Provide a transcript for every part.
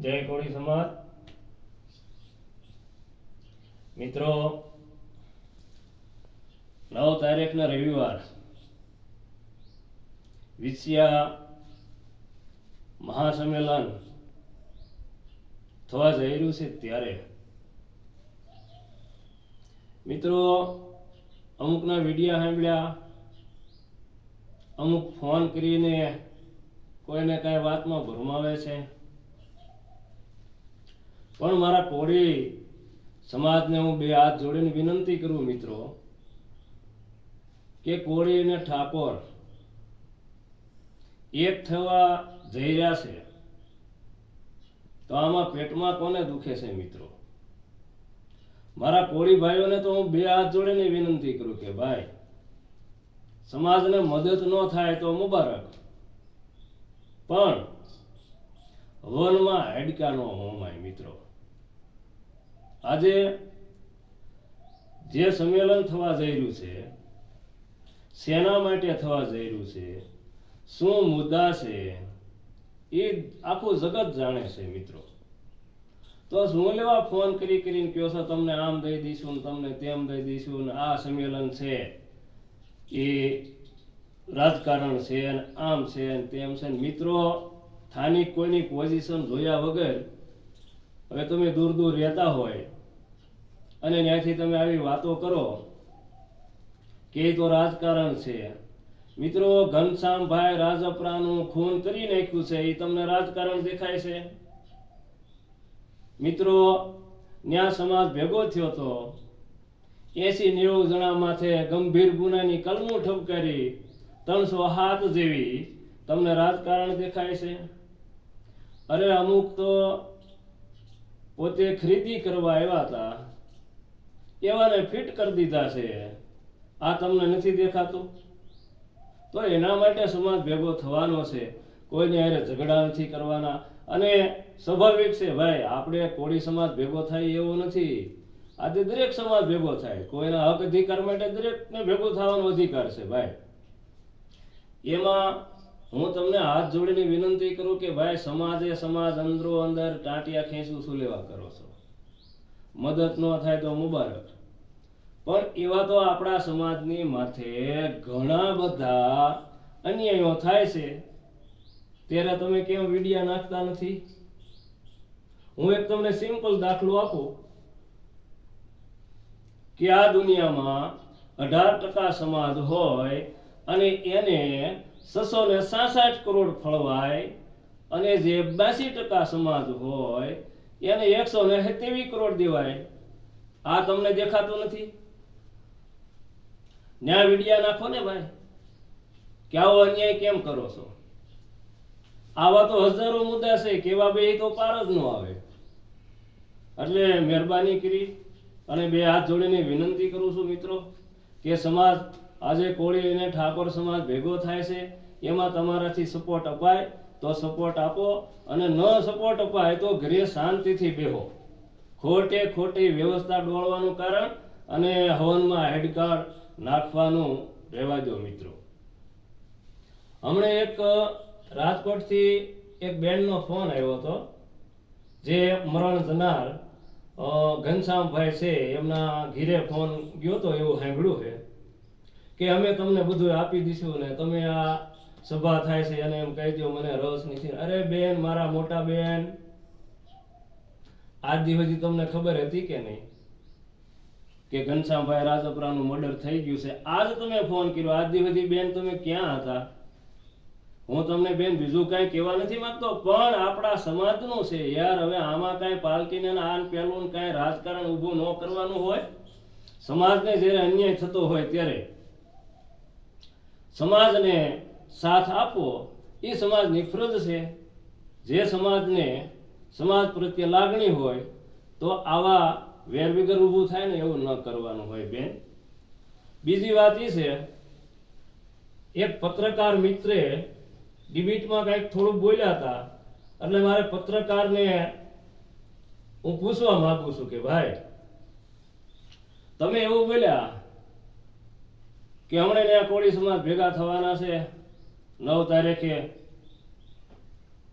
જય કોળી સમાજ. મિત્રો, નવ તારીખના રવિવાર વિસિયા મહાસંમેલન થવા જઈ રહ્યું છે ત્યારે. મિત્રો, અમુકના વિડીયા સાંભળ્યા, અમુક ફોન કરીને કોઈને કઈ વાતમાં ભરમાવે છે? પણ મારા કોળી, સમાજને હું બે હાથ જોડીને વિનંતી કરું મિત્રો, કે કોળી અને ઠાકોર એક થવા જઈ રહ્યા છે, તો આમાં પેટમાં કોને દુખે છે મિત્રો? મારા કોળી ભાઈઓને તો હું બે હાથ જોડીને વિનંતી કરું કે ભાઈ, સમાજને મદદ ન થાય તો મુબારક. પણ વનમાં હેડકાનો હોમાય મિત્રો. આજે જે સંમેલન થવા જઈ રહ્યું છે શેના માટે થવા જઈ રહ્યું છે, શું મુદ્દા છે, એ આખું જગત જાણે છે મિત્રો. તો શું લેવા ફોન કરી કરીને કહો છો, તમને આમ દઈ દઈશું તમને તેમ દઈ દઈશું ને આ સંમેલન છે. એ રાજકારણ છે ને આમ છે ને તેમ છે. ને મિત્રો, સ્થાનિક કોઈની પોઝિશન જોયા વગર હવે તમે દૂર દૂર રહેતા હોય અને ત્યાંથી તમે આવી વાતો કરો કે તો રાજકારણ છે. મિત્રો, ઘનશ્યામભાઈ રાજપરાનું ખૂન કરી નાખ્યું છે. એ તમને રાજકારણ દેખાય છે. મિત્રો, ન્યા સમાજ ભેગો થયો તો એસી નેવું જણા માથે ગંભીર ગુનાની કલમો ઠપકારી ત્રણસો હાથ જેવી તમને રાજકારણ દેખાય છે. અરે અમુક તો પોતે ખરીદી કરવા આવ્યા હતા. એવાને ફિટ કરી દીધા છે. આ તમને નથી દેખાતું? તો એના માટે સમાજ ભેગો થવાનો છે. કોઈને હારે ઝઘડા નથી કરવાના. અને સ્વાભાવિક છે, ભાઈ, આપણે કોળી સમાજ ભેગો થાય એવો નથી. આજે દરેક સમાજ ભેગો થાય. કોઈના હક અધિકાર માટે દરેકને ભેગો થવાનો અધિકાર છે, ભાઈ. એમાં હું તમને હાથ જોડીને વિનંતી કરું કે ભાઈ સમાજે સમાજ અંદરો અંદર ટાંટિયા ખેંચું શું લેવા કરો છો? મદદ ન થાય તો મુબારક. પણ એવા તો આપણા સમાજની માથે ઘણા બધા અન્યાયો થાય છે. ત્યારે તમે કેમ વિડિયા નાખતા નથી? હું એક તમને સિમ્પલ દાખલો આપું. કે આ દુનિયામાં અઢાર ટકા સમાજ હોય અને એને છસો ને સાસઠ કરોડ ફળવાય અને જે બાસી ટકા સમાજ હોય, એને એકસો ને સિત્તેવી કરોડ દેવાય. આ તમને દેખાતું નથી? ન્યા વિડિયા નાખો ને ભાઈ. કે આવો અન્યાય કેમ કરો છો? આવા તો હજારો મુદ્દા છે, કેવા બે તો પાર જ ન આવે. એટલે મહેરબાની કરી અને બે હાથ જોડીને વિનંતી કરું છું મિત્રો, કે સમાજ આજે કોળી અને ઠાકોર સમાજ ભેગો થાય છે, એમાં તમારાથી સપોર્ટ અપાય તો સપોર્ટ આપો અને ન સપોર્ટ અપાય તો ઘરે શાંતિથી બેહો. ખોટે ખોટી વ્યવસ્થા ડોળવાનું કારણ અને હવનમાં હેડકાર્ડ નાખવાનું રહેવા દો મિત્રો. હમણાં એક રાજકોટથી એક બેનનો ફોન આવ્યો હતો, જે મરણ જનાર ઘનશ્યામભાઈ છે, એમના ઘીરે ફોન ગયો હતો એવું સાંભળ્યું છે. કે અમે તમને બધું આપી દઈશું ને તમે આ સભા થાય છે અને એમ કહી દો, મને રસ નથી. અરે બેન, મારા મોટા બેન, આજ દિવસ તમને ખબર હતી કે નહીં? કે ઘનશ્યામભાઈ રાજપરાનું મર્ડર થઈ ગયું છે. આજ તમે ફોન કર્યો. આજ હજી બેન તમે ક્યાં હતા? હું તમને બેન બીજું કાંઈ કહેવા નથી માંગતો, પણ આપણા સમાજનું છે. યાર, હવે આમાં કાંઈ પાલકી ને આન ને કાંઈ રાજકારણ ઊભું ન કરવાનું હોય. સમાજને જ્યારે અન્યાય થતો હોય ત્યારે. સમાજને સાથ આપવો એ સમાજની ફરજ છે. જે સમાજને સમાજ પ્રત્યે લાગણી હોય તો આવા વેરવિગર ઊભું થાય ને એવું ન કરવાનું હોય બેન. બીજી વાત એ છે, એક પત્રકાર મિત્રે ડિબેટમાં કંઈક થોડુંક બોલ્યા હતા, એટલે મારે પત્રકારને હું પૂછવા માગું છું કે ભાઈ, તમે એવું બોલ્યા કે હમણાં ત્યાં કોળી સમાજ ભેગા થવાના છે નવ તારીખે.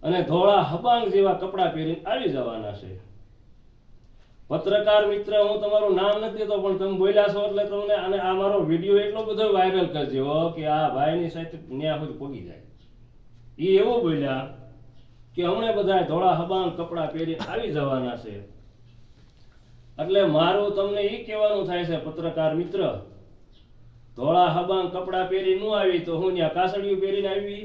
અને ધોળા હબાંગ જેવા કપડાં પહેરીને આવી જવાના છે. પત્રકાર મિત્ર, હું તમારું નામ નથી દેતો પણ તમે બોલ્યા છો એટલે તમને અને આ મારો વીડિયો એટલો બધો વાયરલ કરજો કે આ ભાઈની સાથે ન્યા સુધી પોગી જાય. એ એવું બોલ્યા કે હમણે બધા ધોળા હબાંગ કપડાં પહેરી આવી જવાના છે. એટલે મારું તમને એ કહેવાનું થાય છે, પત્રકાર મિત્ર ધોળા હબાંગ કપડાં પહેરી ન આવી તો હું ત્યાં કાસળિયું પહેરીને આવી.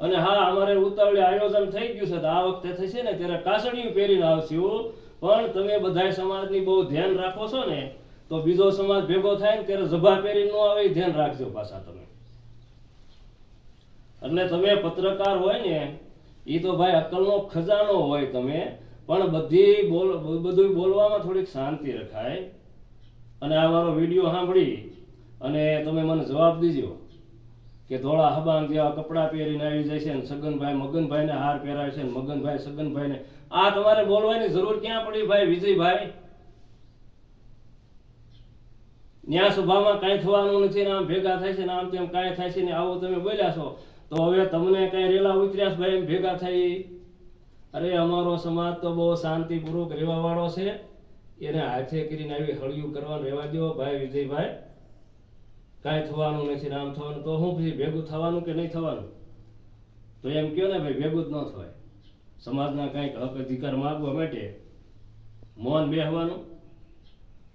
અને હા, અમારે ઉતાવળે આયોજન થઈ ગયું છે તો આ વખતે થશે ને, ત્યારે કાસળિયું પહેરીને આવશું પણ તમે બધા સમાજની બહુ ધ્યાન રાખો છો ને, તો બીજો સમાજ ભેગો થાય ને ત્યારે જભા પહેરી ન આવે ધ્યાન રાખજો પાછા તમે. એટલે તમે પત્રકાર હોય ને એ તો ભાઈ અક્કલનો ખજાનો હોય તમે, પણ બધી બોલ બધું બોલવામાં થોડીક શાંતિ રખાય. અને આ મારો વીડિયો સાંભળી અને તમે મને જવાબ દીજો કે ધોળા હબાંગ જેવા કપડાં પહેરીને આવી જાય છે ને સગનભાઈ મગનભાઈને હાર પહેરાવે છે ને મગનભાઈ સગનભાઈને આ તમારે બોલવાની જરૂર ક્યાં પડી ભાઈ, વિજયભાઈ? ન્યા સભામાં કાંઈ થવાનું નથી આમ ભેગા થાય છે ને આમ તેમ કાંઈ થાય છે ને આવો તમે બોલ્યા છો. તો હવે તમને કાંઈ રેલા ઉતર્યા ભાઈ, એમ ભેગા થઈ? અરે અમારો સમાજ તો બહુ શાંતિપૂર્વક રહેવા વાળો છે. એને હાથે કરીને આવી હળિયું કરવાનું રહેવા દો ભાઈ, વિજયભાઈ. કાંઈ થવાનું નથી રામ થવાનું, તો હું પછી ભેગું થવાનું કે નહીં થવાનું? તો એમ કહો ને ભાઈ, ભેગું જ ન થવાય સમાજના કાંઈક હક અધિકાર માગવા માટે મૌન બેહવાનું.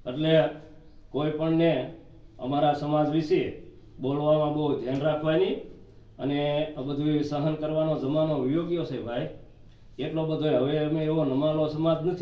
એટલે કોઈ પણને અમારા સમાજ વિશે બોલવામાં બહુ ધ્યાન રાખવાની અને આ બધું સહન કરવાનો જમાનો વિયોગ્યો છે ભાઈ. એટલો બધો હવે અમે એવો નમાલો સમાજ નથી.